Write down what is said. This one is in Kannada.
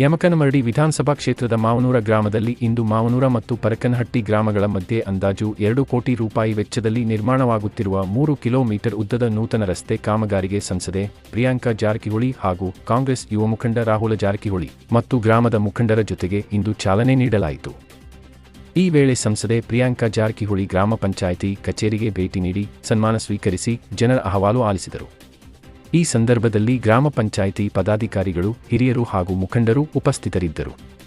ಯಮಕನಮರಡಿ ವಿಧಾನಸಭಾ ಕ್ಷೇತ್ರದ ಮಾವನೂರ ಗ್ರಾಮದಲ್ಲಿ ಇಂದು ಮಾವನೂರ ಮತ್ತು ಪರಕನಹಟ್ಟಿ ಗ್ರಾಮಗಳ ಮಧ್ಯೆ ಅಂದಾಜು ಎರಡು ಕೋಟಿ ರೂಪಾಯಿ ವೆಚ್ಚದಲ್ಲಿ ನಿರ್ಮಾಣವಾಗುತ್ತಿರುವ ಮೂರು ಕಿಲೋಮೀಟರ್ ಉದ್ದದ ನೂತನ ರಸ್ತೆ ಕಾಮಗಾರಿಗೆ ಸಂಸದೆ ಪ್ರಿಯಾಂಕಾ ಜಾರಕಿಹೊಳಿ ಹಾಗೂ ಕಾಂಗ್ರೆಸ್ ಯುವ ಮುಖಂಡ ರಾಹುಲ ಜಾರಕಿಹೊಳಿ ಮತ್ತು ಗ್ರಾಮದ ಮುಖಂಡರ ಜೊತೆಗೆ ಇಂದು ಚಾಲನೆ ನೀಡಲಾಯಿತು. ಈ ವೇಳೆ ಸಂಸದೆ ಪ್ರಿಯಾಂಕಾ ಜಾರಕಿಹೊಳಿ ಗ್ರಾಮ ಪಂಚಾಯಿತಿ ಕಚೇರಿಗೆ ಭೇಟಿ ನೀಡಿ ಸನ್ಮಾನ ಸ್ವೀಕರಿಸಿ ಜನರ ಅಹವಾಲು ಆಲಿಸಿದರು. ಈ ಸಂದರ್ಭದಲ್ಲಿ ಗ್ರಾಮ ಪಂಚಾಯಿತಿ ಪದಾಧಿಕಾರಿಗಳು ಹಿರಿಯರು ಹಾಗೂ ಮುಖಂಡರು ಉಪಸ್ಥಿತರಿದ್ದರು.